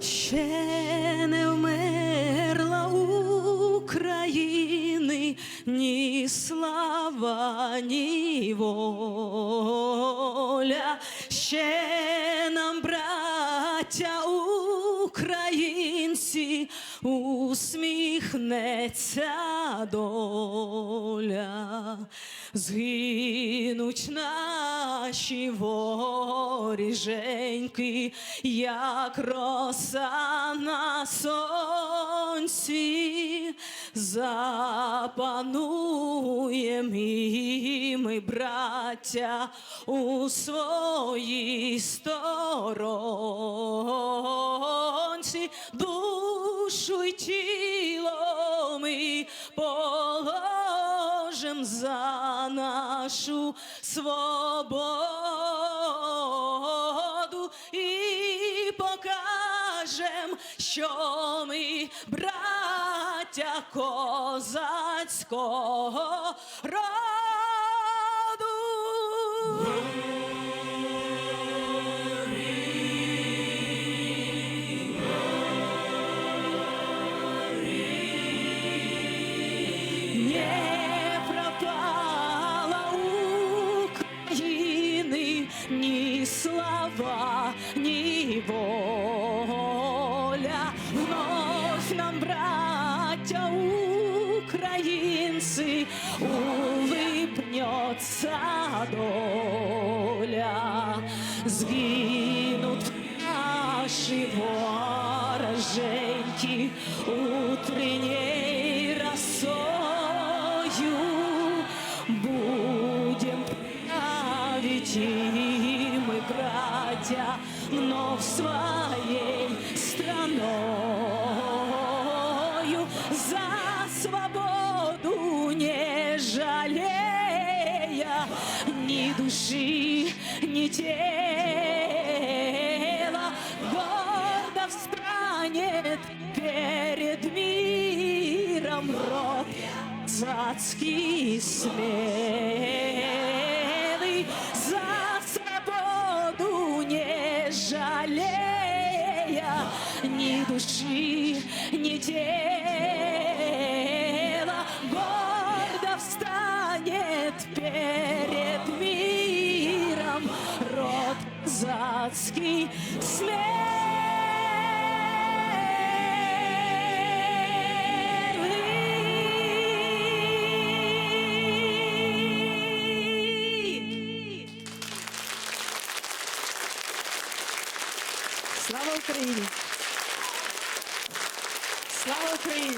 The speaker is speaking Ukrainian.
Ще не вмерла України ні слава, ні воля. Ще нам, браття усміхнеться доля. Згинуть наші воріженьки, як роса на сонці, запануєм і браття, у своїй сторонці, душу й тіло положим за нашу свободу і покажем, що ми браття козацького роду. браття українці, улыбнется доля. Згинуть наші вороженьки утренней росою будем править и мы, братья, но в своей страною свободу не жалея ни души, ни тела, гордо встанет перед миром род цацкий смелый. За свободу не жалея ни души, ни тела, зацкий смелый. Слава Україні! Слава Україні!